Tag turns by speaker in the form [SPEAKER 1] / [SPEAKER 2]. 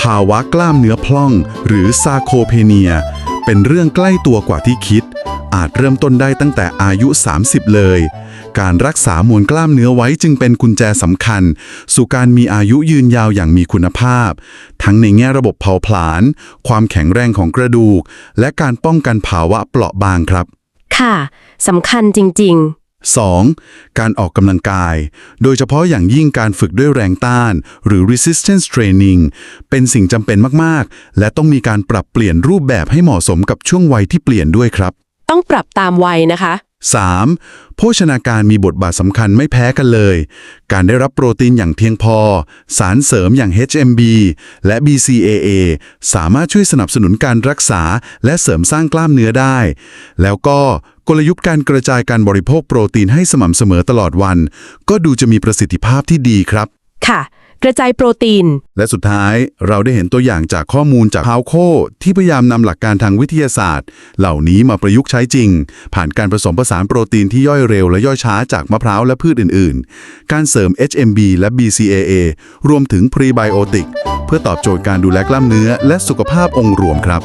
[SPEAKER 1] ภาวะกล้ามเนื้อพล่อง หรือซาโคเพเนีย เป็นเรื่องใกล้ตัวกว่าที่คิด อาจเริ่มต้นได้ตั้งแต่อายุ 30 เลย การรักษามวลกล้ามเนื้อไว้จึงเป็นกุญแจสำคัญ สู่การมีอายุยืนยาวอย่างมีคุณภาพ ทั้งในแง่ระบบเผาผลาญ ความแข็งแรงของกระดูก และการป้องกันภาวะเปราะบางครับ
[SPEAKER 2] ค่ะสำคัญจริง
[SPEAKER 1] 2. การออกกำลังกาย โดยเฉพาะอย่างยิ่งการฝึกด้วยแรงต้าน หรือ resistance training เป็นสิ่งจำเป็นมาก ๆ และต้องมีการปรับเปลี่ยนรูปแบบให้เหมาะสมกับช่วงวัยที่เปลี่ยนด้วยครับ
[SPEAKER 2] ต้องปรับตามวัยนะคะ
[SPEAKER 1] 3. โภชนาการมีบทบาทสำคัญไม่แพ้กันเลย การได้รับโปรตีนอย่างเพียงพอ สารเสริมอย่าง HMB และ BCAA สามารถช่วยสนับสนุนการรักษา และเสริมสร้างกล้ามเนื้อได้ แล้วก็กลยุทธ์การกระจายการบริโภคโปรตีนให้สม่ำเสมอตลอดวัน ก็ดูจะมีประสิทธิภาพที่ดีครับ
[SPEAKER 2] ค่ะ กระจายโปรตีน
[SPEAKER 1] และสุดท้ายเราได้เห็นตัวอย่างจากข้อมูลจากฮาวโคที่พยายามนำหลักการทางวิทยาศาสตร์ เหล่านี้มาประยุกต์ใช้จริง ผ่านการผสมผสานโปรตีนที่ย่อยเร็วและย่อยช้าจากมะพร้าวและพืชอื่น ๆ การเสริม HMB และ BCAA รวมถึงพรีไบโอติก เพื่อตอบโจทย์การดูแลกล้ามเนื้อและสุขภาพองค์รวมครับ